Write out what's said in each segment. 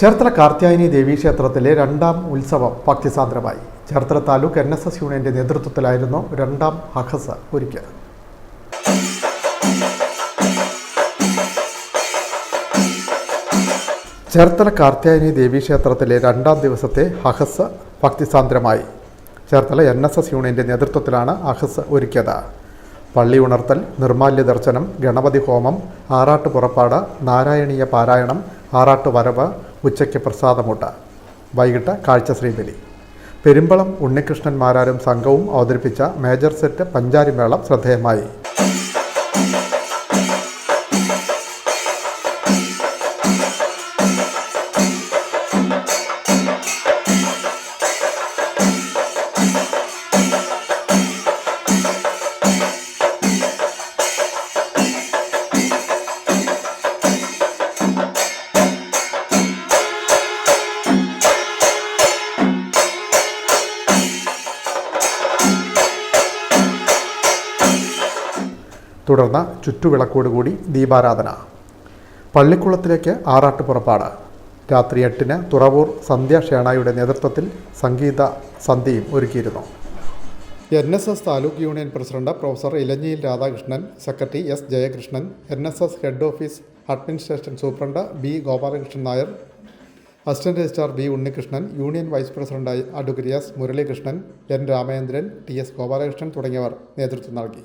ചേർത്തല കാർത്യായനി ദേവീക്ഷേത്രത്തിലെ രണ്ടാം ഉത്സവം ഭക്തിസാന്ദ്രമായി. Cherthala taluk N S S യൂണിയന്റെ നേതൃത്വത്തിലായിരുന്നു രണ്ടാം ഹഹസ് ഒരുക്കിയത്. ചേർത്തല കാർത്യായനി ദേവീക്ഷേത്രത്തിലെ രണ്ടാം ദിവസത്തെ ഹഹസ് ഭക്തിസാന്ദ്രമായി. ചേർത്തല എൻ എസ് എസ് യൂണിയന്റെ നേതൃത്വത്തിലാണ് അഹസ് ഒരുക്കിയത്. പള്ളി ഉണർത്തൽ നിർമാല്യ ദർശനം ഗണപതി ഹോമം ആറാട്ട് പുറപ്പാട് നാരായണീയ പാരായണം ആറാട്ട് വരവ് ഉച്ചയ്ക്ക് പ്രസാദമുട്ട് വൈകിട്ട് കാഴ്ച ശ്രീബലി. പെരുമ്പളം ഉണ്ണികൃഷ്ണൻ മാരാരും സംഘവും അവതരിപ്പിച്ച മേജർ സെറ്റ് പഞ്ചാരിമേളം ശ്രദ്ധേയമായി. തുടർന്ന് ചുറ്റുവിളക്കോടുകൂടി ദീപാരാധന. പള്ളിക്കുളത്തിലേക്ക് ആറാട്ട് പുറപ്പാട് രാത്രി എട്ടിന് തുറവൂർ സന്ധ്യ ഷേണായുടെ നേതൃത്വത്തിൽ സംഗീത സന്ധ്യയും ഒരുക്കിയിരുന്നു. N S S taluk union president professor ഇലഞ്ഞിയിൽ Radhakrishnan secretary S Jayakrishnan N S S head office administration superintendent B Gopalakrishnan Nair assistant registrar B Unnikrishnan union vice president advocate S Muralikrishnan N Ramachandran T S Gopalakrishnan തുടങ്ങിയവർ നേതൃത്വം നൽകി.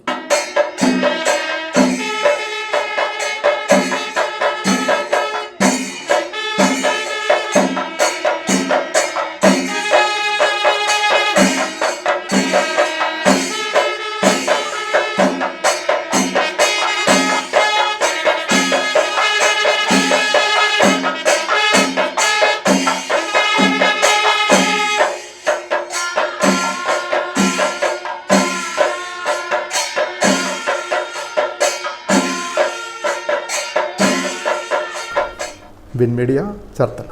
Win media Cherthala.